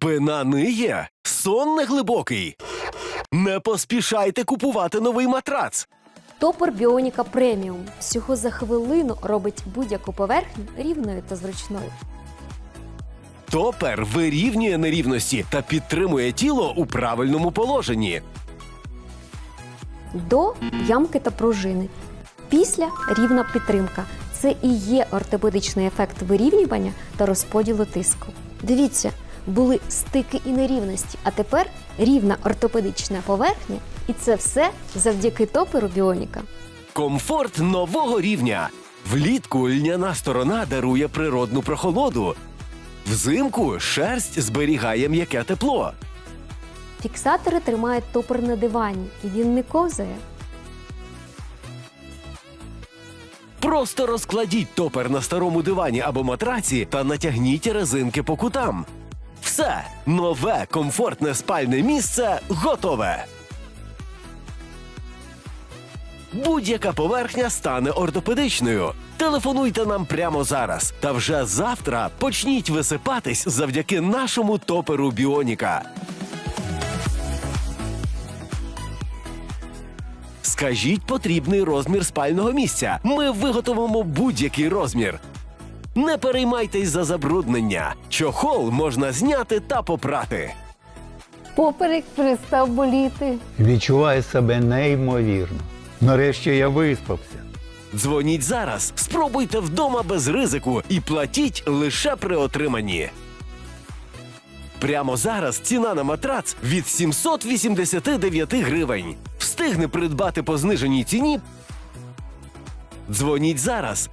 Спина ниє? Сон неглибокий? Не поспішайте купувати новий матрац. Топор Біоніка преміум всього за хвилину робить будь-яку поверхню рівною та зручною. Топер вирівнює нерівності та підтримує тіло у правильному положенні. До ямки та пружини. Після рівна підтримка. Це і є ортопедичний ефект вирівнювання та розподілу тиску. Дивіться, були стики і нерівності, а тепер рівна ортопедична поверхня, і це все завдяки топеру Біоніка. Комфорт нового рівня. Влітку льняна сторона дарує природну прохолоду. Взимку шерсть зберігає м'яке тепло. Фіксатори тримають топор на дивані, і він не ковзає. Просто розкладіть топер на старому дивані або матраці та натягніть резинки по кутам. Все нове комфортне спальне місце готове. Будь-яка поверхня стане ортопедичною. Телефонуйте нам прямо зараз. Та вже завтра почніть висипатись завдяки нашому топеру Біоніка. Скажіть потрібний розмір спального місця. Ми виготовимо будь-який розмір. Не переймайтесь за забруднення. Чохол можна зняти та попрати. Поперек перестав боліти. Відчуваю себе неймовірно. Нарешті я виспався. Дзвоніть зараз, спробуйте вдома без ризику і платіть лише при отриманні. Прямо зараз ціна на матрац від 789 гривень. Встигне придбати по зниженій ціні. Дзвоніть зараз